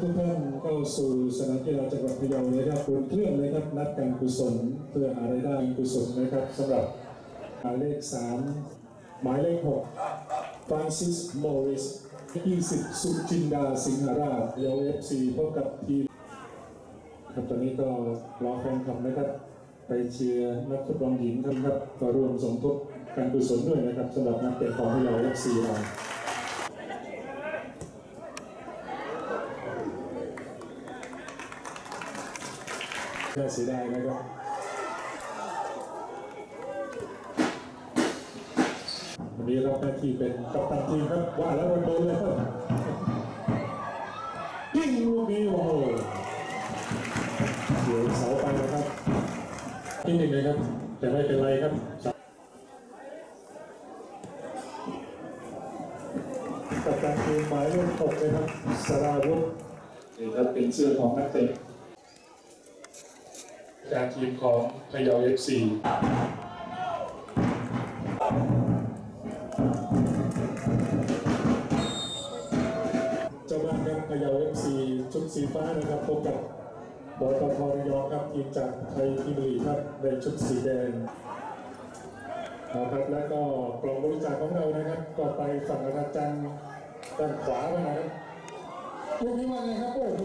ทุกท่านเข้าสู่สนามกีฬาจังหวัดพะเยานะครับบนเครื่องเลยครับนัดการกุศลเพื่อหารายได้กุศลนะครับสำหรับหมายเลขสามหมายเลขหกฟรานซิสมอริส20 สุจินดาสิงหราชเยาวเอฟซีพบกับทีมครับตอนนี้ก็รอแฟนคลับนะครับ ไปเชียร์นักฟุตบอลหญิงครับครับก็ร่วมสมทบการกุศลด้วยนะครับสำหรับนักเตะของพะเยาเอฟซีเรา น่าเสียดายนะครับวันนี้รับหน้าที่เป็นกัปตันทีมครับว่าแล้ววันเบอร์เลยครับยิ่งลูกนี้โอ้โหเดี๋ยวเสาไปนะครับที่หนึ่งเลยครับแต่ไม่เป็นไรครับกับการทีมหมายเลขหกเลยครับสราวุธนี่ครับเป็นเสื้อของนักเตะ จากทีมของพะเยาเอฟซีเจ้าบ้านครับพะเยาเอฟซีชุดสีฟ้านะครับพบกับบอลตทรยองครับทีมจากไทยพิมพ์ลีครับในชุดสีแดงนะครับแล้วก็กล่องบริจาคของเรานะครับก็ไปฝั่งอาจารย์ด้านขวาไปนะครับลูกนี้ว่าไงครับโอ้โห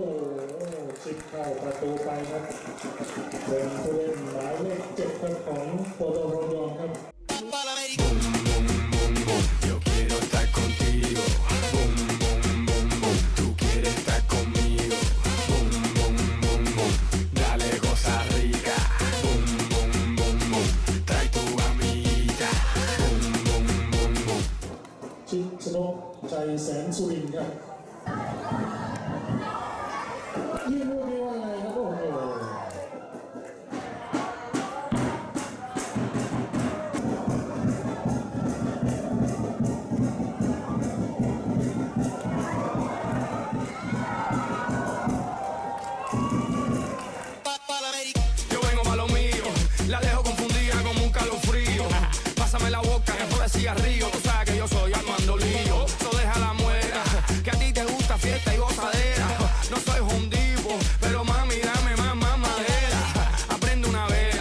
ตูไปครับเดินผู้เล่นหมายเลขเจ็ดคนของโปรโตโรยองครับ ชิดชนกใจแสนสุรินทร์ครับ decía río. Tú sabes que yo soy Armando Lío. So deja la muera, que a ti te gusta fiesta y gozadera. No soy hundivo, pero mami, dame más, más madera. Aprende una vez,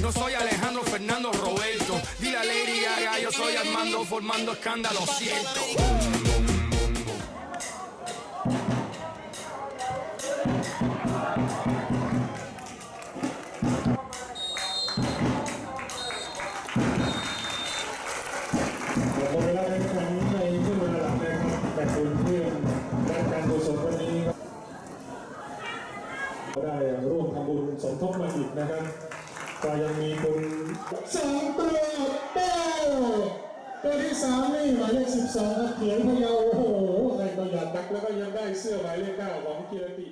no soy Alejandro Fernando Roberto. Dile a Lady Gaga, yo soy Armando formando escándalo, siento. แต่คุณเพื่อนและการกุศลวันนี้ครับก็ได้ร่วมทำบุญสมทบมาอีกนะครับก็ยังมีคุณสามตัวเป้ตัวที่สามนี่หมายเลขสิบสองครับเขียนพยาโอ้โหในตัวอย่างดักแล้วก็ยังได้เสื้อหมายเลขเก้าของกียรติ